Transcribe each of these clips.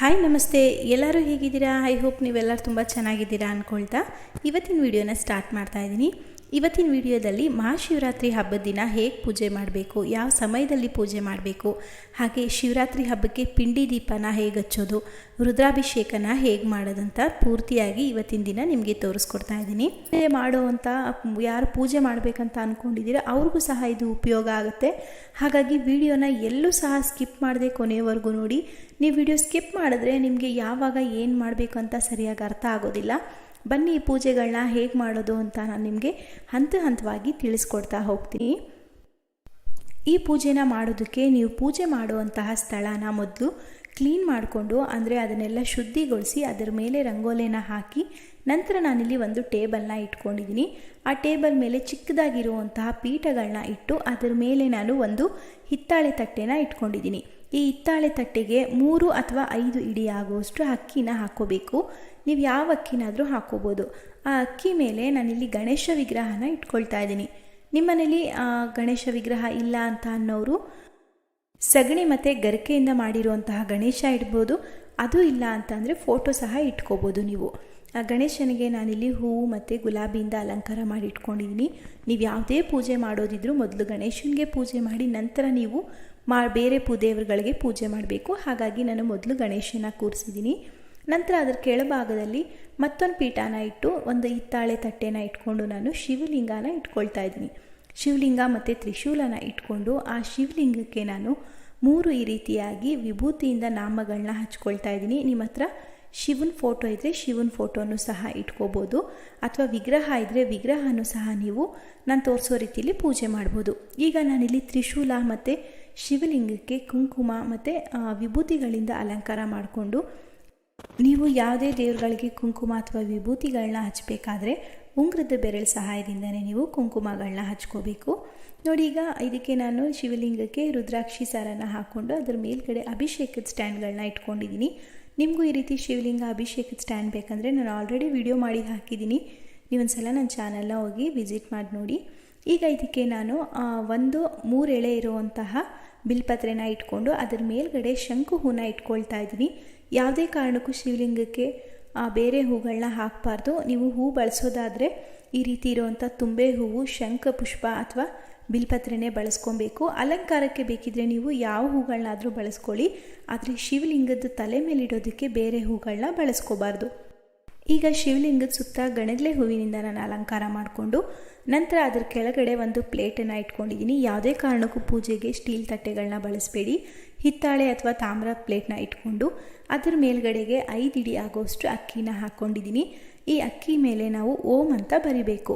Hi ನಮಸ್ತೆ. ಎಲ್ಲರೂ ಹೇಗಿದ್ದೀರಾ? ಐ ಹೋಪ್ ನೀವೆಲ್ಲರೂ ತುಂಬ ಚೆನ್ನಾಗಿದ್ದೀರಾ ಅಂದ್ಕೊಳ್ತಾ ಇವತ್ತಿನ ವಿಡಿಯೋನ ಸ್ಟಾರ್ಟ್ ಮಾಡ್ತಾ ಇದ್ದೀನಿ. ಇವತ್ತಿನ ವಿಡಿಯೋದಲ್ಲಿ ಮಹಾಶಿವರಾತ್ರಿ ಹಬ್ಬದ ದಿನ ಹೇಗೆ ಪೂಜೆ ಮಾಡಬೇಕು, ಯಾವ ಸಮಯದಲ್ಲಿ ಪೂಜೆ ಮಾಡಬೇಕು, ಹಾಗೆ ಶಿವರಾತ್ರಿ ಹಬ್ಬಕ್ಕೆ ಪಿಂಡಿ ದೀಪನ ಹೇಗೆ ಹಚ್ಚೋದು, ರುದ್ರಾಭಿಷೇಕನ ಹೇಗೆ ಮಾಡೋದಂತ ಪೂರ್ತಿಯಾಗಿ ಇವತ್ತಿನ ದಿನ ನಿಮಗೆ ತೋರಿಸ್ಕೊಡ್ತಾ ಇದ್ದೀನಿ. ಪೂಜೆ ಮಾಡುವಂಥ ಯಾರು ಪೂಜೆ ಮಾಡಬೇಕಂತ ಅಂದ್ಕೊಂಡಿದ್ದೀರಾ ಅವ್ರಿಗೂ ಸಹ ಇದು ಉಪಯೋಗ ಆಗುತ್ತೆ. ಹಾಗಾಗಿ ವಿಡಿಯೋನ ಎಲ್ಲೂ ಸಹ ಸ್ಕಿಪ್ ಮಾಡದೆ ಕೊನೆಯವರೆಗೂ ನೋಡಿ. ನೀವು ವಿಡಿಯೋ ಸ್ಕಿಪ್ ಮಾಡಿದ್ರೆ ನಿಮಗೆ ಯಾವಾಗ ಏನು ಮಾಡಬೇಕು ಅಂತ ಸರಿಯಾಗಿ ಅರ್ಥ ಆಗೋದಿಲ್ಲ. ಬನ್ನಿ ಈ ಪೂಜೆಗಳನ್ನ ಹೇಗೆ ಮಾಡೋದು ಅಂತ ನಾನು ನಿಮಗೆ ಹಂತ ಹಂತವಾಗಿ ತಿಳಿಸ್ಕೊಡ್ತಾ ಹೋಗ್ತೀನಿ. ಈ ಪೂಜೆನ ಮಾಡೋದಕ್ಕೆ ನೀವು ಪೂಜೆ ಮಾಡುವಂತಹ ಸ್ಥಳನ ಮೊದಲು ಕ್ಲೀನ್ ಮಾಡಿಕೊಂಡು ಅಂದರೆ ಅದನ್ನೆಲ್ಲ ಶುದ್ಧಿಗೊಳಿಸಿ ಅದರ ಮೇಲೆ ರಂಗೋಲಿನ ಹಾಕಿ ನಂತರ ನಾನಿಲ್ಲಿ ಒಂದು ಟೇಬಲ್ನ ಇಟ್ಕೊಂಡಿದ್ದೀನಿ ಆ ಟೇಬಲ್ ಮೇಲೆ ಚಿಕ್ಕದಾಗಿರುವಂತಹ ಪೀಠಗಳನ್ನ ಇಟ್ಟು ಅದರ ಮೇಲೆ ನಾನು ಒಂದು ಹಿತ್ತಾಳೆ ತಟ್ಟೆನ ಇಟ್ಕೊಂಡಿದ್ದೀನಿ ಈ ಹಿತ್ತಾಳೆ ತಟ್ಟೆಗೆ ಮೂರು ಅಥವಾ ಐದು ಇಡಿ ಆಗುವಷ್ಟು ಅಕ್ಕಿನ ಹಾಕೋಬೇಕು. ನೀವು ಯಾವ ಅಕ್ಕಿನಾದರೂ ಹಾಕೋಬೋದು. ಆ ಅಕ್ಕಿ ಮೇಲೆ ನಾನಿಲ್ಲಿ ಗಣೇಶ ವಿಗ್ರಹನ ಇಟ್ಕೊಳ್ತಾ ಇದ್ದೀನಿ. ನಿಮ್ಮನೇಲಿ ಗಣೇಶ ವಿಗ್ರಹ ಇಲ್ಲ ಅಂತ ಅನ್ನೋರು ಸಗಣಿ ಮತ್ತು ಗರಿಕೆಯಿಂದ ಮಾಡಿರುವಂತಹ ಗಣೇಶ ಇಡ್ಬೋದು. ಅದು ಇಲ್ಲ ಅಂತಂದರೆ ಫೋಟೋ ಸಹ ಇಟ್ಕೋಬೋದು ನೀವು. ಆ ಗಣೇಶನಿಗೆ ನಾನಿಲ್ಲಿ ಹೂವು ಮತ್ತು ಗುಲಾಬಿಯಿಂದ ಅಲಂಕಾರ ಮಾಡಿ ಇಟ್ಕೊಂಡಿದ್ದೀನಿ. ನೀವು ಯಾವುದೇ ಪೂಜೆ ಮಾಡೋದಿದ್ರೂ ಮೊದಲು ಗಣೇಶನಿಗೆ ಪೂಜೆ ಮಾಡಿ, ನಂತರ ನೀವು ಮಾ ಬೇರೆ ಪೂ ದೇವರುಗಳಿಗೆ ಪೂಜೆ ಮಾಡಬೇಕು. ಹಾಗಾಗಿ ನಾನು ಮೊದಲು ಗಣೇಶನ ಕೂರಿಸಿದ್ದೀನಿ. ನಂತರ ಅದರ ಕೆಳಭಾಗದಲ್ಲಿ ಮತ್ತೊಂದು ಪೀಠನ ಇಟ್ಟು ಒಂದು ಹಿತ್ತಾಳೆ ತಟ್ಟೆನ ಇಟ್ಕೊಂಡು ನಾನು ಶಿವಲಿಂಗನ ಇಟ್ಕೊಳ್ತಾ ಇದ್ದೀನಿ. ಶಿವಲಿಂಗ ಮತ್ತು ತ್ರಿಶೂಲನ ಇಟ್ಕೊಂಡು ಆ ಶಿವಲಿಂಗಕ್ಕೆ ನಾನು ಮೂರು ಈ ರೀತಿಯಾಗಿ ವಿಭೂತಿಯಿಂದ ನಾಮಗಳನ್ನ ಹಚ್ಕೊಳ್ತಾ ಇದ್ದೀನಿ. ನಿಮ್ಮ ಹತ್ರ ಶಿವನ ಫೋಟೋ ಇದ್ದರೆ ಶಿವನ ಫೋಟೋನು ಸಹ ಇಟ್ಕೋಬೋದು. ಅಥವಾ ವಿಗ್ರಹ ಇದ್ದರೆ ವಿಗ್ರಹನೂ ಸಹ ನೀವು ನಾನು ತೋರಿಸೋ ರೀತಿಯಲ್ಲಿ ಪೂಜೆ ಮಾಡ್ಬೋದು. ಈಗ ನಾನಿಲ್ಲಿ ತ್ರಿಶೂಲ ಮತ್ತು ಶಿವಲಿಂಗಕ್ಕೆ ಕುಂಕುಮ ಮತ್ತು ವಿಭೂತಿಗಳಿಂದ ಅಲಂಕಾರ ಮಾಡಿಕೊಂಡು ನೀವು ಯಾವುದೇ ದೇವರುಗಳಿಗೆ ಕುಂಕುಮ ಅಥವಾ ವಿಭೂತಿಗಳನ್ನ ಹಚ್ಚಬೇಕಾದ್ರೆ ಉಂಗ್ರದ ಬೆರಳ ಸಹಾಯದಿಂದನೇ ನೀವು ಕುಂಕುಮಗಳನ್ನ ಹಚ್ಕೋಬೇಕು. ನೋಡಿ, ಈಗ ಇದಕ್ಕೆ ನಾನು ಶಿವಲಿಂಗಕ್ಕೆ ರುದ್ರಾಕ್ಷಿ ಸಾರನ್ನು ಹಾಕ್ಕೊಂಡು ಅದರ ಮೇಲ್ಗಡೆ ಅಭಿಷೇಕದ ಸ್ಟ್ಯಾಂಡ್ಗಳನ್ನ ಇಟ್ಕೊಂಡಿದ್ದೀನಿ. ನಿಮಗೂ ಈ ರೀತಿ ಶಿವಲಿಂಗ ಅಭಿಷೇಕದ ಸ್ಟ್ಯಾಂಡ್ ಬೇಕಂದರೆ ನಾನು ಆಲ್ರೆಡಿ ವಿಡಿಯೋ ಮಾಡಿ ಹಾಕಿದ್ದೀನಿ. ನೀವೊಂದು ಸಲ ನನ್ನ ಚಾನಲ್ನ ಹೋಗಿ ವಿಸಿಟ್ ಮಾಡಿ ನೋಡಿ. ಈಗ ಇದಕ್ಕೆ ನಾನು ಒಂದು ಮೂರು ಎಳೆ ಇರುವಂತಹ ಬಿಲ್ಪತ್ರೆನ ಇಟ್ಕೊಂಡು ಅದರ ಮೇಲ್ಗಡೆ ಶಂಕು ಹೂನ ಇಟ್ಕೊಳ್ತಾ ಇದ್ದೀನಿ. ಯಾವುದೇ ಕಾರಣಕ್ಕೂ ಶಿವಲಿಂಗಕ್ಕೆ, ಆ ಬೇರೆ ಹೂಗಳನ್ನ ಹಾಕಬಾರ್ದು. ನೀವು ಹೂ ಬಳಸೋದಾದರೆ ಈ ರೀತಿ ಇರುವಂಥ ತುಂಬೆ ಹೂವು, ಶಂಖ, ಪುಷ್ಪ ಅಥವಾ ಬಿಲ್ಪತ್ರೆನೇ ಬಳಸ್ಕೊಬೇಕು. ಅಲಂಕಾರಕ್ಕೆ ಬೇಕಿದ್ರೆ ನೀವು ಯಾವ ಹೂಗಳನ್ನಾದರೂ ಬಳಸ್ಕೊಳ್ಳಿ. ಆದರೆ ಶಿವಲಿಂಗದ ತಲೆ ಮೇಲೆ ಇಡೋದಕ್ಕೆ ಬೇರೆ ಹೂಗಳನ್ನ ಬಳಸ್ಕೋಬಾರ್ದು. ಈಗ ಶಿವಲಿಂಗದ ಸುತ್ತ ಗಣಗಲೆ ಹೂವಿನಿಂದ ನಾನು ಅಲಂಕಾರ ಮಾಡಿಕೊಂಡು, ನಂತರ ಅದರ ಕೆಳಗಡೆ ಒಂದು ಪ್ಲೇಟನ್ನು ಇಟ್ಕೊಂಡಿದ್ದೀನಿ. ಯಾವುದೇ ಕಾರಣಕ್ಕೂ ಪೂಜೆಗೆ ಸ್ಟೀಲ್ ತಟ್ಟೆಗಳನ್ನ ಬಳಸಬೇಡಿ. ಹಿತ್ತಾಳೆ ಅಥವಾ ತಾಮ್ರ ಪ್ಲೇಟ್ನ ಇಟ್ಕೊಂಡು ಅದರ ಮೇಲ್ಗಡೆಗೆ ಐದು ಇಡಿ ಆಗೋಷ್ಟು ಅಕ್ಕಿನ ಹಾಕ್ಕೊಂಡಿದ್ದೀನಿ ಈ ಅಕ್ಕಿ ಮೇಲೆ ನಾವು ಓಂ ಅಂತ ಬರಿಬೇಕು.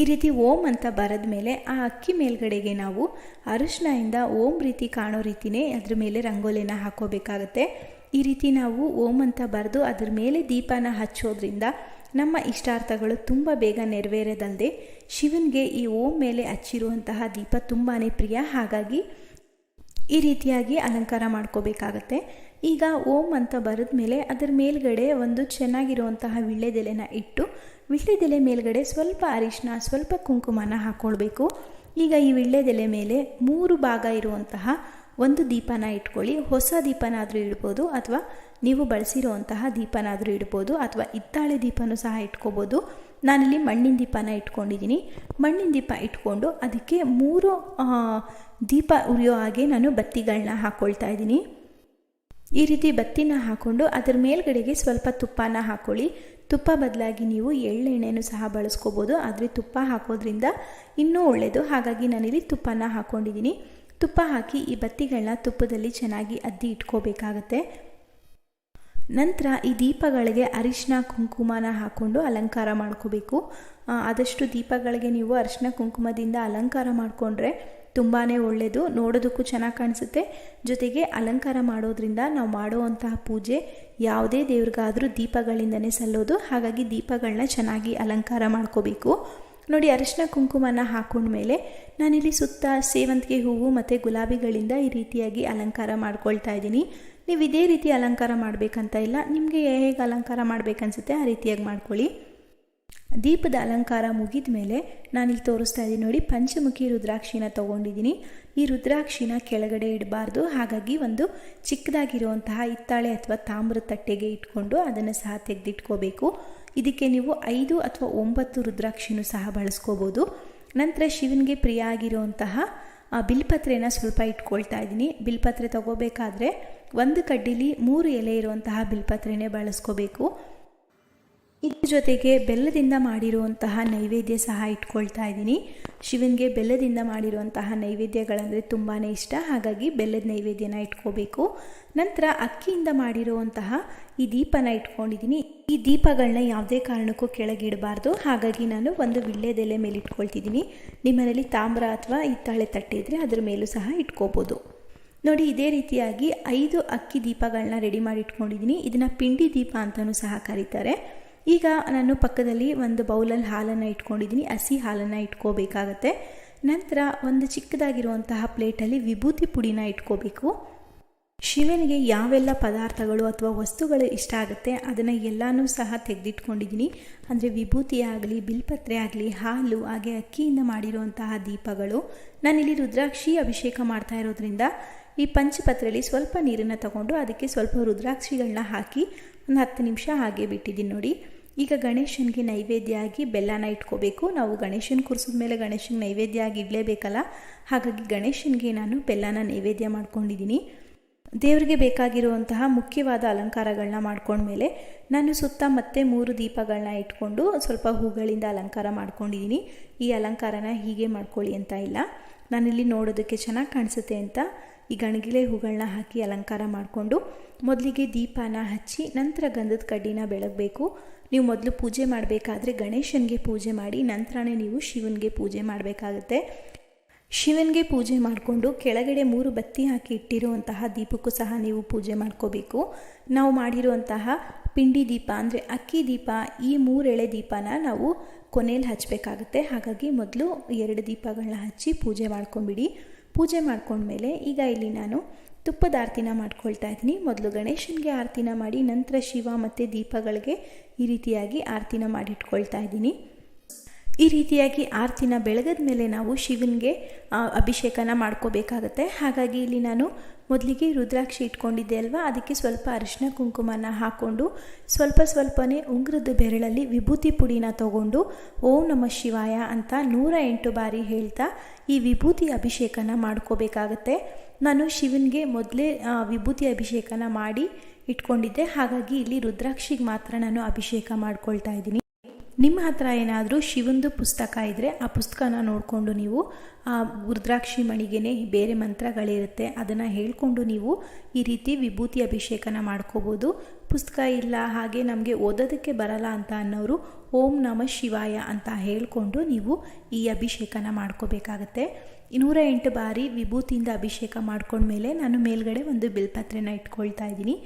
ಈ ರೀತಿ ಓಂ ಅಂತ ಬರೆದ ಮೇಲೆ ಆ ಅಕ್ಕಿ ಮೇಲ್ಗಡೆಗೆ ನಾವು ಅರಿಶಿನಿಂದ ಓಂ ರೀತಿ ಕಾಣೋ ರೀತಿಯೇ ಅದ್ರ ಮೇಲೆ ರಂಗೋಲಿನ ಹಾಕೋಬೇಕಾಗತ್ತೆ. ಈ ರೀತಿ ನಾವು ಓಂ ಅಂತ ಬರೆದು ಅದ್ರ ಮೇಲೆ ದೀಪನ ಹಚ್ಚೋದ್ರಿಂದ ನಮ್ಮ ಇಷ್ಟಾರ್ಥಗಳು ತುಂಬ ಬೇಗ ನೆರವೇರದಲ್ಲದೆ ಶಿವನಿಗೆ ಈ ಓಂ ಮೇಲೆ ಹಚ್ಚಿರುವಂತಹ ದೀಪ ತುಂಬಾ ಪ್ರಿಯ. ಹಾಗಾಗಿ ಈ ರೀತಿಯಾಗಿ ಅಲಂಕಾರ ಮಾಡ್ಕೋಬೇಕಾಗತ್ತೆ. ಈಗ ಓಂ ಅಂತ ಬರೆದ ಮೇಲೆ ಅದರ ಮೇಲ್ಗಡೆ ಒಂದು ಚೆನ್ನಾಗಿರುವಂತಹ ವಿಳ್ಳೆದೆಲೆನ ಇಟ್ಟು ವಿಳ್ಳೆದೆಲೆ ಮೇಲ್ಗಡೆ ಸ್ವಲ್ಪ ಅರಿಶಿನ ಸ್ವಲ್ಪ ಕುಂಕುಮನ ಹಾಕ್ಕೊಳ್ಬೇಕು ಈಗ ಈ ವಿಳ್ಳೆದೆಲೆ ಮೇಲೆ ಮೂರು ಭಾಗ ಇರುವಂತಹ ಒಂದು ದೀಪನ ಇಟ್ಕೊಳ್ಳಿ. ಹೊಸ ದೀಪನಾದರೂ ಇಡ್ಬೋದು ಅಥವಾ ನೀವು ಬಳಸಿರುವಂತಹ ದೀಪನಾದರೂ ಇಡ್ಬೋದು ಅಥವಾ ಇತ್ತಾಳೆ ದೀಪನೂ ಸಹ ಇಟ್ಕೋಬೋದು. ನಾನಿಲ್ಲಿ ಮಣ್ಣಿನ ದೀಪನ ಇಟ್ಕೊಂಡಿದ್ದೀನಿ ಮಣ್ಣಿನ ದೀಪ ಇಟ್ಕೊಂಡು ಅದಕ್ಕೆ ಮೂರು ದೀಪ ಉರಿಯೋ ಹಾಗೆ ನಾನು ಬತ್ತಿಗಳನ್ನ ಹಾಕ್ಕೊಳ್ತಾ ಇದ್ದೀನಿ ಈ ರೀತಿ ಬತ್ತಿನ ಹಾಕ್ಕೊಂಡು ಅದರ ಮೇಲ್ಗಡೆಗೆ ಸ್ವಲ್ಪ ತುಪ್ಪನ ಹಾಕ್ಕೊಳ್ಳಿ ತುಪ್ಪ ಬದಲಾಗಿ ನೀವು ಎಳ್ಳೆಣ್ಣೆನೂ ಸಹ ಬಳಸ್ಕೋಬೋದು. ಆದರೆ ತುಪ್ಪ ಹಾಕೋದ್ರಿಂದ ಇನ್ನೂ ಒಳ್ಳೆಯದು ಹಾಗಾಗಿ ನಾನಿಲ್ಲಿ ತುಪ್ಪನ ಹಾಕ್ಕೊಂಡಿದ್ದೀನಿ ತುಪ್ಪ ಹಾಕಿ ಈ ಬತ್ತಿಗಳನ್ನ ತುಪ್ಪದಲ್ಲಿ ಚೆನ್ನಾಗಿ ಅದ್ದಿ ಇಟ್ಕೋಬೇಕಾಗತ್ತೆ. ನಂತರ ಈ ದೀಪಗಳಿಗೆ ಅರಿಶಿನ ಕುಂಕುಮನ ಹಾಕ್ಕೊಂಡು ಅಲಂಕಾರ ಮಾಡ್ಕೋಬೇಕು. ಆದಷ್ಟು ದೀಪಗಳಿಗೆ ನೀವು ಅರಿಶಿನ ಕುಂಕುಮದಿಂದ ಅಲಂಕಾರ ಮಾಡಿಕೊಂಡ್ರೆ ತುಂಬಾ ಒಳ್ಳೆಯದು ನೋಡೋದಕ್ಕೂ ಚೆನ್ನಾಗಿ ಕಾಣಿಸುತ್ತೆ. ಜೊತೆಗೆ ಅಲಂಕಾರ ಮಾಡೋದ್ರಿಂದ ನಾವು ಮಾಡುವಂತಹ ಪೂಜೆ ಯಾವುದೇ ದೇವ್ರಿಗಾದರೂ ದೀಪಗಳಿಂದನೇ ಸಲ್ಲೋದು. ಹಾಗಾಗಿ ದೀಪಗಳನ್ನ ಚೆನ್ನಾಗಿ ಅಲಂಕಾರ ಮಾಡ್ಕೋಬೇಕು. ನೋಡಿ, ಅರಿಶಿನ ಕುಂಕುಮನ ಹಾಕೊಂಡ್ಮೇಲೆ ನಾನಿಲ್ಲಿ ಸುತ್ತ ಸೇವಂತಿಗೆ ಹೂವು ಮತ್ತು ಗುಲಾಬಿಗಳಿಂದ ಈ ರೀತಿಯಾಗಿ ಅಲಂಕಾರ ಮಾಡ್ಕೊಳ್ತಾ ಇದ್ದೀನಿ. ನೀವು ಇದೇ ರೀತಿ ಅಲಂಕಾರ ಮಾಡಬೇಕಂತ ಇಲ್ಲ, ನಿಮಗೆ ಹೇಗೆ ಅಲಂಕಾರ ಮಾಡಬೇಕನ್ಸುತ್ತೆ ಆ ರೀತಿಯಾಗಿ ಮಾಡ್ಕೊಳ್ಳಿ. ದೀಪದ ಅಲಂಕಾರ ಮುಗಿದ ಮೇಲೆ ನಾನಿಲ್ಲಿ ತೋರಿಸ್ತಾ ಇದ್ದೀನಿ ನೋಡಿ, ಪಂಚಮುಖಿ ರುದ್ರಾಕ್ಷಿನ ತೊಗೊಂಡಿದ್ದೀನಿ. ಈ ರುದ್ರಾಕ್ಷಿನ ಕೆಳಗಡೆ ಇಡಬಾರ್ದು, ಹಾಗಾಗಿ ಒಂದು ಚಿಕ್ಕದಾಗಿರುವಂತಹ ಹಿತ್ತಾಳೆ ಅಥವಾ ತಾಮ್ರ ತಟ್ಟೆಗೆ ಇಟ್ಕೊಂಡು ಅದನ್ನು ಸಹ ತೆಗೆದಿಟ್ಕೋಬೇಕು. ಇದಕ್ಕೆ ನೀವು ಐದು ಅಥವಾ ಒಂಬತ್ತು ರುದ್ರಾಕ್ಷಿನೂ ಸಹ ಬಳಸ್ಕೋಬೋದು. ನಂತರ ಶಿವನಿಗೆ ಪ್ರಿಯ ಆಗಿರುವಂತಹ ಬಿಲ್ಪತ್ರೆಯನ್ನು ಸ್ವಲ್ಪ ಇಟ್ಕೊಳ್ತಾ ಇದ್ದೀನಿ. ಬಿಲ್ಪತ್ರೆ ತಗೋಬೇಕಾದ್ರೆ ಒಂದು ಕಡ್ಡಿಲಿ ಮೂರು ಎಲೆ ಇರುವಂತಹ ಬಿಲ್ಪತ್ರೆನೇ ಬಳಸ್ಕೋಬೇಕು. ಇದ್ರ ಜೊತೆಗೆ ಬೆಲ್ಲದಿಂದ ಮಾಡಿರುವಂತಹ ನೈವೇದ್ಯ ಸಹ ಇಟ್ಕೊಳ್ತಾ ಇದ್ದೀನಿ. ಶಿವನಿಗೆ ಬೆಲ್ಲದಿಂದ ಮಾಡಿರುವಂತಹ ನೈವೇದ್ಯಗಳಂದರೆ ತುಂಬಾ ಇಷ್ಟ. ಹಾಗಾಗಿ ಬೆಲ್ಲದ ನೈವೇದ್ಯನ ಇಟ್ಕೋಬೇಕು. ನಂತರ ಅಕ್ಕಿಯಿಂದ ಮಾಡಿರುವಂತಹ ಈ ದೀಪನ ಇಟ್ಕೊಂಡಿದ್ದೀನಿ. ಈ ದೀಪಗಳನ್ನ ಯಾವುದೇ ಕಾರಣಕ್ಕೂ ಕೆಳಗಿಡಬಾರ್ದು. ಹಾಗಾಗಿ ನಾನು ಒಂದು ವಿಳ್ಳೆದೆಲೆ ಮೇಲೆ ಇಟ್ಕೊಳ್ತಿದ್ದೀನಿ ನಿಮ್ಮನೇಲಿ ತಾಮ್ರ ಅಥವಾ ಹಿತ್ತಾಳೆ ತಟ್ಟೆ ಇದ್ದರೆ ಅದ್ರ ಮೇಲೂ ಸಹ ಇಟ್ಕೋಬೋದು. ನೋಡಿ, ಇದೇ ರೀತಿಯಾಗಿ ಐದು ಅಕ್ಕಿ ದೀಪಗಳನ್ನ ರೆಡಿ ಮಾಡಿ ಇಟ್ಕೊಂಡಿದ್ದೀನಿ ಇದನ್ನು ಪಿಂಡಿ ದೀಪ ಅಂತಲೂ ಸಹ ಕರೀತಾರೆ. ಈಗ ನಾನು ಪಕ್ಕದಲ್ಲಿ ಒಂದು ಬೌಲಲ್ಲಿ ಹಾಲನ್ನು ಇಟ್ಕೊಂಡಿದ್ದೀನಿ ಹಸಿ ಹಾಲನ್ನು ಇಟ್ಕೋಬೇಕಾಗತ್ತೆ. ನಂತರ ಒಂದು ಚಿಕ್ಕದಾಗಿರುವಂತಹ ಪ್ಲೇಟಲ್ಲಿ ವಿಭೂತಿ ಪುಡಿನ ಇಟ್ಕೋಬೇಕು. ಶಿವನಿಗೆ ಯಾವೆಲ್ಲ ಪದಾರ್ಥಗಳು ಅಥವಾ ವಸ್ತುಗಳು ಇಷ್ಟ ಆಗುತ್ತೆ ಅದನ್ನು ಎಲ್ಲನೂ ಸಹ ತೆಗೆದಿಟ್ಕೊಂಡಿದ್ದೀನಿ ಅಂದರೆ ವಿಭೂತಿ ಆಗಲಿ, ಬಿಲ್ಪತ್ರೆ ಆಗಲಿ, ಹಾಲು, ಹಾಗೆ ಅಕ್ಕಿಯಿಂದ ಮಾಡಿರುವಂತಹ ದೀಪಗಳು. ನಾನಿಲ್ಲಿ ರುದ್ರಾಕ್ಷಿ ಅಭಿಷೇಕ ಮಾಡ್ತಾ ಇರೋದ್ರಿಂದ ಈ ಪಂಚಪತ್ರೆಯಲ್ಲಿ ಸ್ವಲ್ಪ ನೀರನ್ನು ತಗೊಂಡು ಅದಕ್ಕೆ ಸ್ವಲ್ಪ ರುದ್ರಾಕ್ಷಿಗಳನ್ನ ಹಾಕಿ ಒಂದು ಹತ್ತು ನಿಮಿಷ ಹಾಗೆ ಬಿಟ್ಟಿದ್ದೀನಿ ನೋಡಿ. ಈಗ ಗಣೇಶನಿಗೆ ನೈವೇದ್ಯ ಆಗಿ ಬೆಲ್ಲನ ಇಟ್ಕೋಬೇಕು. ನಾವು ಗಣೇಶನ ಕುರ್ಸಿದ ಮೇಲೆ ಗಣೇಶನಿಗೆ ನೈವೇದ್ಯ ಆಗಿ ಇಡಲೇಬೇಕಲ್ಲ? ಹಾಗಾಗಿ ಗಣೇಶನಿಗೆ ನಾನು ಬೆಲ್ಲನ ನೈವೇದ್ಯ ಮಾಡ್ಕೊಂಡಿದ್ದೀನಿ. ದೇವರಿಗೆ ಬೇಕಾಗಿರುವಂತಹ ಮುಖ್ಯವಾದ ಅಲಂಕಾರಗಳನ್ನ ಮಾಡ್ಕೊಂಡ್ಮೇಲೆ ನಾನು ಸುತ್ತ ಮತ್ತೆ ಮೂರು ದೀಪಗಳನ್ನ ಇಟ್ಕೊಂಡು ಸ್ವಲ್ಪ ಹೂಗಳಿಂದ ಅಲಂಕಾರ ಮಾಡ್ಕೊಂಡಿದ್ದೀನಿ. ಈ ಅಲಂಕಾರನ ಹೀಗೆ ಮಾಡ್ಕೊಳ್ಳಿ ಅಂತ ಇಲ್ಲ. ನಾನಿಲ್ಲಿ ನೋಡೋದಕ್ಕೆ ಚೆನ್ನಾಗಿ ಕಾಣಿಸುತ್ತೆ ಅಂತ ಈ ಗಣಗಿಲೆ ಹೂಗಳನ್ನ ಹಾಕಿ ಅಲಂಕಾರ ಮಾಡಿಕೊಂಡು ಮೊದಲಿಗೆ ದೀಪನ ಹಚ್ಚಿ ನಂತರ ಗಂಧದ ಕಡ್ಡಿನ ಬೆಳಗಬೇಕು. ನೀವು ಮೊದಲು ಪೂಜೆ ಮಾಡಬೇಕಾದ್ರೆ ಗಣೇಶನಿಗೆ ಪೂಜೆ ಮಾಡಿ, ನಂತರನೇ ನೀವು ಶಿವನಿಗೆ ಪೂಜೆ ಮಾಡಬೇಕಾಗುತ್ತೆ. ಶಿವನಿಗೆ ಪೂಜೆ ಮಾಡಿಕೊಂಡು ಕೆಳಗಡೆ ಮೂರು ಬತ್ತಿ ಹಾಕಿ ಇಟ್ಟಿರುವಂತಹ ದೀಪಕ್ಕೂ ಸಹ ನೀವು ಪೂಜೆ ಮಾಡ್ಕೋಬೇಕು. ನಾವು ಮಾಡಿರುವಂತಹ ಪಿಂಡಿ ದೀಪ ಅಂದರೆ ಅಕ್ಕಿ ದೀಪ, ಈ ಮೂರೆಳೆ ದೀಪನ ನಾವು ಕೊನೆಯಲ್ಲಿ ಹಚ್ಚಬೇಕಾಗುತ್ತೆ ಹಾಗಾಗಿ ಮೊದಲು ಎರಡು ದೀಪಗಳನ್ನ ಹಚ್ಚಿ ಪೂಜೆ ಮಾಡ್ಕೊಂಬಿಡಿ ಪೂಜೆ ಮಾಡ್ಕೊಂಡ್ಮೇಲೆ ಈಗ ಇಲ್ಲಿ ನಾನು ತುಪ್ಪದ ಆರತಿನ ಮಾಡ್ಕೊಳ್ತಾ ಇದ್ದೀನಿ. ಮೊದಲು ಗಣೇಶನಿಗೆ ಆರತಿನ ಮಾಡಿ, ನಂತರ ಶಿವ ಮತ್ತು ದೀಪಗಳಿಗೆ ಈ ರೀತಿಯಾಗಿ ಆರತಿನ ಮಾಡಿಟ್ಕೊಳ್ತಾ ಇದ್ದೀನಿ. ಈ ರೀತಿಯಾಗಿ ಆರತಿನ ಬೆಳಗದ ಮೇಲೆ ನಾವು ಶಿವನಿಗೆ ಅಭಿಷೇಕನ ಮಾಡ್ಕೋಬೇಕಾಗತ್ತೆ. ಹಾಗಾಗಿ ಇಲ್ಲಿ ನಾನು ಮೊದಲಿಗೆ ರುದ್ರಾಕ್ಷಿ ಇಟ್ಕೊಂಡಿದ್ದೆ ಅಲ್ವಾ? ಅದಕ್ಕೆ ಸ್ವಲ್ಪ ಅರಿಶಿನ, ಕುಂಕುಮನ ಹಾಕ್ಕೊಂಡು ಸ್ವಲ್ಪ ಸ್ವಲ್ಪನೇ ಉಂಗುರದ ಬೆರಳಲ್ಲಿ ವಿಭೂತಿ ಪುಡಿನ ತಗೊಂಡು ಓಂ ನಮ ಶಿವಾಯ ಅಂತ ನೂರ ಎಂಟು ಬಾರಿ ಹೇಳ್ತಾ ಈ ವಿಭೂತಿ ಅಭಿಷೇಕನ ಮಾಡ್ಕೋಬೇಕಾಗತ್ತೆ. ನಾನು ಶಿವನಿಗೆ ಮೊದಲೇ ವಿಭೂತಿ ಅಭಿಷೇಕನ ಮಾಡಿ ಇಟ್ಕೊಂಡಿದ್ದೆ. ಹಾಗಾಗಿ ಇಲ್ಲಿ ರುದ್ರಾಕ್ಷಿಗೆ ಮಾತ್ರ ನಾನು ಅಭಿಷೇಕ ಮಾಡ್ಕೊಳ್ತಾ ಇದ್ದೀನಿ. ನಿಮ್ಮ ಹತ್ರ ಏನಾದರೂ ಶಿವಂದು ಪುಸ್ತಕ ಇದ್ದರೆ ಆ ಪುಸ್ತಕನ ನೋಡಿಕೊಂಡು ನೀವು ಆ ರುದ್ರಾಕ್ಷಿ ಮಣಿಗೆನೆ ಬೇರೆ ಮಂತ್ರಗಳಿರುತ್ತೆ. ಅದನ್ನು ಹೇಳಿಕೊಂಡು ನೀವು ಈ ರೀತಿ ವಿಭೂತಿ ಅಭಿಷೇಕನ ಮಾಡ್ಕೋಬೋದು. ಪುಸ್ತಕ ಇಲ್ಲ, ಹಾಗೆ ನಮಗೆ ಓದೋದಕ್ಕೆ ಬರಲ್ಲ ಅಂತ ಅನ್ನೋರು ಓಂ ನಮ ಶಿವಾಯ ಅಂತ ಹೇಳಿಕೊಂಡು ನೀವು ಈ ಅಭಿಷೇಕನ ಮಾಡ್ಕೋಬೇಕಾಗತ್ತೆ. ನೂರ ಎಂಟು ಬಾರಿ ವಿಭೂತಿಯಿಂದ ಅಭಿಷೇಕ ಮಾಡ್ಕೊಂಡ್ಮೇಲೆ ನಾನು ಮೇಲ್ಗಡೆ ಒಂದು ಬಿಲ್ಪತ್ರೆನ ಇಟ್ಕೊಳ್ತಾ ಇದ್ದೀನಿ.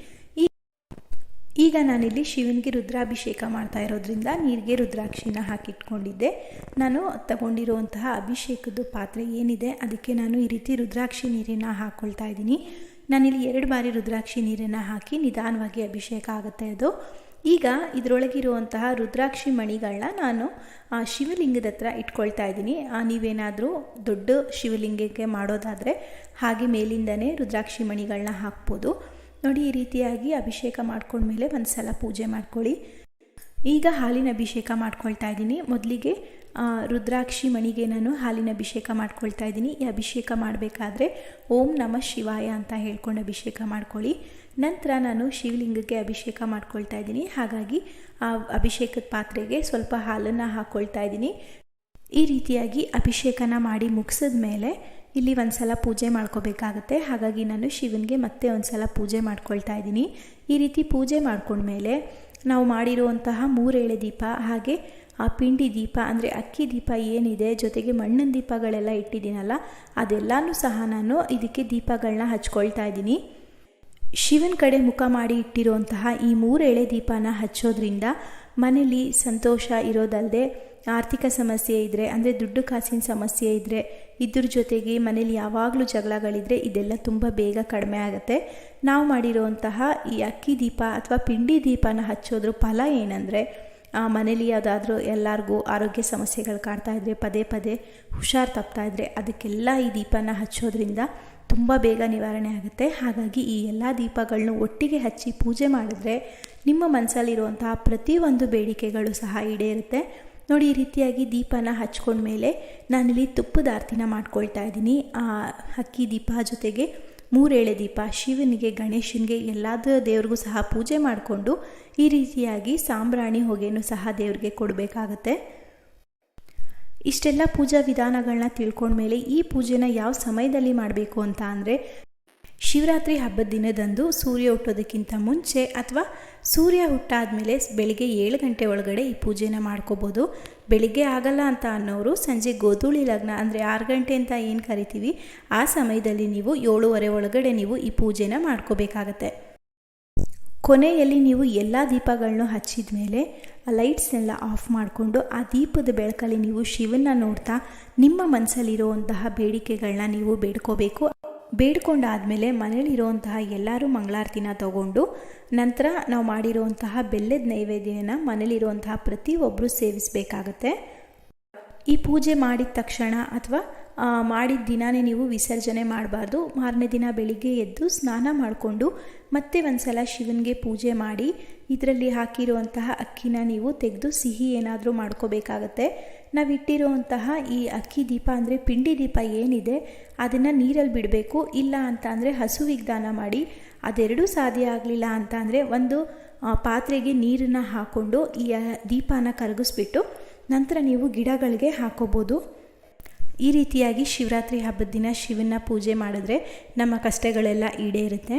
ಈಗ ನಾನಿಲ್ಲಿ ಶಿವನಿಗೆ ರುದ್ರಾಭಿಷೇಕ ಮಾಡ್ತಾ ಇರೋದ್ರಿಂದ ನೀರಿಗೆ ರುದ್ರಾಕ್ಷಿನ ಹಾಕಿಟ್ಕೊಂಡಿದ್ದೆ. ನಾನು ತಗೊಂಡಿರುವಂತಹ ಅಭಿಷೇಕದ ಪಾತ್ರೆ ಏನಿದೆ, ಅದಕ್ಕೆ ನಾನು ಈ ರೀತಿ ರುದ್ರಾಕ್ಷಿ ನೀರನ್ನು ಹಾಕ್ಕೊಳ್ತಾ ಇದ್ದೀನಿ. ನಾನಿಲ್ಲಿ ಎರಡು ಬಾರಿ ರುದ್ರಾಕ್ಷಿ ನೀರನ್ನು ಹಾಕಿ ನಿಧಾನವಾಗಿ ಅಭಿಷೇಕ ಆಗುತ್ತೆ ಅದು. ಈಗ ಇದರೊಳಗಿರುವಂತಹ ರುದ್ರಾಕ್ಷಿ ಮಣಿಗಳನ್ನ ನಾನು, ಆ, ಶಿವಲಿಂಗದ ಹತ್ರ ಇಟ್ಕೊಳ್ತಾ ಇದ್ದೀನಿ. ನೀವೇನಾದರೂ ದೊಡ್ಡ ಶಿವಲಿಂಗಕ್ಕೆ ಮಾಡೋದಾದರೆ ಹಾಗೆ ಮೇಲಿಂದನೇ ರುದ್ರಾಕ್ಷಿ ಮಣಿಗಳನ್ನ ಹಾಕ್ಬೋದು. ನೋಡಿ, ಈ ರೀತಿಯಾಗಿ ಅಭಿಷೇಕ ಮಾಡ್ಕೊಂಡ್ಮೇಲೆ ಒಂದು ಸಲ ಪೂಜೆ ಮಾಡ್ಕೊಳ್ಳಿ. ಈಗ ಹಾಲಿನ ಅಭಿಷೇಕ ಮಾಡ್ಕೊಳ್ತಾ ಇದ್ದೀನಿ. ಮೊದಲಿಗೆ ರುದ್ರಾಕ್ಷಿ ಮಣಿಗೆ ನಾನು ಹಾಲಿನ ಅಭಿಷೇಕ ಮಾಡ್ಕೊಳ್ತಾ ಇದ್ದೀನಿ. ಈ ಅಭಿಷೇಕ ಮಾಡಬೇಕಾದ್ರೆ ಓಂ ನಮಃ ಶಿವಾಯ ಅಂತ ಹೇಳ್ಕೊಂಡು ಅಭಿಷೇಕ ಮಾಡ್ಕೊಳ್ಳಿ. ನಂತರ ನಾನು ಶಿವಲಿಂಗಕ್ಕೆ ಅಭಿಷೇಕ ಮಾಡ್ಕೊಳ್ತಾ ಇದ್ದೀನಿ. ಹಾಗಾಗಿ, ಆ, ಅಭಿಷೇಕದ ಪಾತ್ರೆಗೆ ಸ್ವಲ್ಪ ಹಾಲನ್ನು ಹಾಕ್ಕೊಳ್ತಾ ಇದ್ದೀನಿ. ಈ ರೀತಿಯಾಗಿ ಅಭಿಷೇಕನ ಮಾಡಿ ಮುಗಿಸಿದ ಮೇಲೆ ಇಲ್ಲಿ ಒಂದು ಸಲ ಪೂಜೆ ಮಾಡ್ಕೋಬೇಕಾಗತ್ತೆ. ಹಾಗಾಗಿ ನಾನು ಶಿವನಿಗೆ ಮತ್ತೆ ಒಂದು ಸಲ ಪೂಜೆ ಮಾಡ್ಕೊಳ್ತಾ ಇದ್ದೀನಿ. ಈ ರೀತಿ ಪೂಜೆ ಮಾಡ್ಕೊಂಡ್ಮೇಲೆ ನಾವು ಮಾಡಿರುವಂತಹ ಮೂರೇಳೆ ದೀಪ, ಹಾಗೆ ಆ ಪಿಂಡಿ ದೀಪ, ಅಂದರೆ ಅಕ್ಕಿ ದೀಪ ಏನಿದೆ, ಜೊತೆಗೆ ಮಣ್ಣಿನ ದೀಪಗಳೆಲ್ಲ ಇಟ್ಟಿದ್ದೀನಲ್ಲ, ಅದೆಲ್ಲನೂ ಸಹ ನಾನು ಇದಕ್ಕೆ ದೀಪಗಳನ್ನ ಹಚ್ಕೊಳ್ತಾ ಇದ್ದೀನಿ. ಶಿವನ ಕಡೆ ಮುಖ ಮಾಡಿ ಇಟ್ಟಿರುವಂತಹ ಈ ಮೂರು ಎಳೆ ದೀಪನ ಹಚ್ಚೋದ್ರಿಂದ ಮನೇಲಿ ಸಂತೋಷ ಇರೋದಲ್ಲದೆ ಆರ್ಥಿಕ ಸಮಸ್ಯೆ ಇದ್ದರೆ ಅಂದರೆ ದುಡ್ಡು ಕಾಸಿನ ಸಮಸ್ಯೆ ಇದ್ದರೆ ಇದ್ರ ಜೊತೆಗೆ ಮನೇಲಿ ಯಾವಾಗಲೂ ಜಗಳಗಳಿದ್ರೆ ಇದೆಲ್ಲ ತುಂಬ ಬೇಗ ಕಡಿಮೆ ಆಗುತ್ತೆ. ನಾವು ಮಾಡಿರೋವಂತಹ ಈ ಅಕ್ಕಿ ದೀಪ ಅಥವಾ ಪಿಂಡಿ ದೀಪನ ಹಚ್ಚೋದ್ರ ಫಲ ಏನಂದರೆ ಆ, ಮನೇಲಿ ಯಾವುದಾದ್ರೂ ಎಲ್ಲರಿಗೂ ಆರೋಗ್ಯ ಸಮಸ್ಯೆಗಳು ಕಾಡ್ತಾ ಇದ್ದರೆ ಪದೇ ಪದೇ ಹುಷಾರು ತಪ್ತಾ ಇದ್ದರೆ ಅದಕ್ಕೆಲ್ಲ ಈ ದೀಪನ ಹಚ್ಚೋದ್ರಿಂದ ತುಂಬ ಬೇಗ ನಿವಾರಣೆ ಆಗುತ್ತೆ. ಹಾಗಾಗಿ ಈ ಎಲ್ಲ ದೀಪಗಳನ್ನೂ ಒಟ್ಟಿಗೆ ಹಚ್ಚಿ ಪೂಜೆ ಮಾಡಿದ್ರೆ ನಿಮ್ಮ ಮನಸ್ಸಲ್ಲಿರುವಂತಹ ಪ್ರತಿಯೊಂದು ಬೇಡಿಕೆಗಳು ಸಹ ಈಡೇರುತ್ತೆ. ನೋಡಿ, ಈ ರೀತಿಯಾಗಿ ದೀಪನ ಹಚ್ಕೊಂಡ್ಮೇಲೆ ನಾನಿಲ್ಲಿ ತುಪ್ಪದ ಆರತಿನ ಮಾಡ್ಕೊಳ್ತಾ ಇದ್ದೀನಿ. ಆ ಅಕ್ಕಿ ದೀಪ ಜೊತೆಗೆ ಮೂರೇಳೆ ದೀಪ, ಶಿವನಿಗೆ, ಗಣೇಶನಿಗೆ ಎಲ್ಲಾದ ದೇವ್ರಿಗೂ ಸಹ ಪೂಜೆ ಮಾಡಿಕೊಂಡು ಈ ರೀತಿಯಾಗಿ ಸಾಂಬ್ರಾಣಿ ಹೊಗೆನೂ ಸಹ ದೇವ್ರಿಗೆ ಕೊಡಬೇಕಾಗತ್ತೆ. ಇಷ್ಟೆಲ್ಲ ಪೂಜಾ ವಿಧಾನಗಳನ್ನ ತಿಳ್ಕೊಂಡ್ಮೇಲೆ ಈ ಪೂಜೆನ ಯಾವ ಸಮಯದಲ್ಲಿ ಮಾಡಬೇಕು ಅಂತ ಅಂದರೆ ಶಿವರಾತ್ರಿ ಹಬ್ಬದ ದಿನದಂದು ಸೂರ್ಯ ಹುಟ್ಟೋದಕ್ಕಿಂತ ಮುಂಚೆ ಅಥವಾ ಸೂರ್ಯ ಹುಟ್ಟಾದ್ಮೇಲೆ ಬೆಳಿಗ್ಗೆ ಏಳು ಗಂಟೆ ಒಳಗಡೆ ಈ ಪೂಜೆನ ಮಾಡ್ಕೋಬೋದು. ಬೆಳಿಗ್ಗೆ ಆಗಲ್ಲ ಅಂತ ಅನ್ನೋರು ಸಂಜೆ ಗೋಧೂಳಿ ಲಗ್ನ ಅಂದರೆ ಆರು ಗಂಟೆ ಅಂತ ಏನು ಕರಿತೀವಿ? ಆ ಸಮಯದಲ್ಲಿ ನೀವು ಏಳುವರೆ ಒಳಗಡೆ ನೀವು ಈ ಪೂಜೆನ ಮಾಡ್ಕೋಬೇಕಾಗತ್ತೆ. ಕೊನೆಯಲ್ಲಿ ನೀವು ಎಲ್ಲ ದೀಪಗಳನ್ನು ಹಚ್ಚಿದ ಮೇಲೆ ಆ ಲೈಟ್ಸ್ನೆಲ್ಲ ಆಫ್ ಮಾಡಿಕೊಂಡು ಆ ದೀಪದ ಬೆಳಕಲ್ಲಿ ನೀವು ಶಿವನ ನೋಡ್ತಾ ನಿಮ್ಮ ಮನಸ್ಸಲ್ಲಿರುವಂತಹ ಬೇಡಿಕೆಗಳನ್ನ ನೀವು ಬೇಡ್ಕೋಬೇಕು. ಬೇಡ್ಕೊಂಡಾದಮೇಲೆ ಮನೇಲಿರುವಂತಹ ಎಲ್ಲರೂ ಮಂಗಳಾರತಿನ ತಗೊಂಡು ನಂತರ ನಾವು ಮಾಡಿರುವಂತಹ ಬೆಲ್ಲದ ನೈವೇದ್ಯನ ಮನೇಲಿರುವಂತಹ ಪ್ರತಿಯೊಬ್ಬರು ಸೇವಿಸಬೇಕಾಗತ್ತೆ. ಈ ಪೂಜೆ ಮಾಡಿದ ತಕ್ಷಣ ಅಥವಾ ಮಾಡಿದ ದಿನಾನೇ ನೀವು ವಿಸರ್ಜನೆ ಮಾಡಬಾರ್ದು. ಮಾರನೇ ದಿನ ಬೆಳಿಗ್ಗೆ ಎದ್ದು ಸ್ನಾನ ಮಾಡಿಕೊಂಡು ಮತ್ತೆ ಒಂದ್ಸಲ ಶಿವನಿಗೆ ಪೂಜೆ ಮಾಡಿ ಇದರಲ್ಲಿ ಹಾಕಿರುವಂತಹ ಅಕ್ಕಿನ ನೀವು ತೆಗೆದು ಸಿಹಿ ಏನಾದರೂ ಮಾಡ್ಕೋಬೇಕಾಗತ್ತೆ. ನಾವು ಇಟ್ಟಿರುವಂತಹ ಈ ಅಕ್ಕಿ ದೀಪ ಅಂದರೆ ಪಿಂಡಿ ದೀಪ ಏನಿದೆ, ಅದನ್ನು ನೀರಲ್ಲಿ ಬಿಡಬೇಕು. ಇಲ್ಲ ಅಂತ ಅಂದರೆ ಹಸುವಿಗೆ ದಾನ ಮಾಡಿ, ಅದೆರಡೂ ಸಾಧ್ಯ ಆಗಲಿಲ್ಲ ಅಂತ ಅಂದರೆ ಒಂದು ಪಾತ್ರೆಗೆ ನೀರನ್ನು ಹಾಕ್ಕೊಂಡು ಈ ದೀಪನ ಕರಗಿಸ್ಬಿಟ್ಟು ನಂತರ ನೀವು ಗಿಡಗಳಿಗೆ ಹಾಕೋಬೋದು. ಈ ರೀತಿಯಾಗಿ ಶಿವರಾತ್ರಿ ಹಬ್ಬದ ದಿನ ಶಿವನ ಪೂಜೆ ಮಾಡಿದ್ರೆ ನಮ್ಮ ಕಷ್ಟಗಳೆಲ್ಲ ಈಡೇರುತ್ತೆ.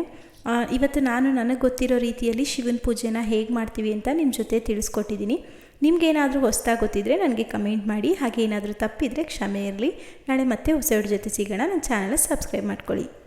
ಇವತ್ತು ನಾನು ನನಗೆ ಗೊತ್ತಿರೋ ರೀತಿಯಲ್ಲಿ ಶಿವನ ಪೂಜೆನ ಹೇಗೆ ಮಾಡ್ತೀವಿ ಅಂತ ನಿಮ್ಮ ಜೊತೆ ತಿಳಿಸ್ಕೊಟ್ಟಿದ್ದೀನಿ. ನಿಮ್ಗೇನಾದರೂ ಹೊಸದಾಗೊತ್ತಿದ್ರೆ ನನಗೆ ಕಮೆಂಟ್ ಮಾಡಿ ಹಾಗೆ ಏನಾದರೂ ತಪ್ಪಿದರೆ ಕ್ಷಮೆ ಇರಲಿ. ನಾಳೆ ಮತ್ತೆ ಹೊಸವ್ರ ಜೊತೆ ಸಿಗೋಣ. ನನ್ನ ಚಾನಲ್ ಸಬ್ಸ್ಕ್ರೈಬ್ ಮಾಡ್ಕೊಳ್ಳಿ.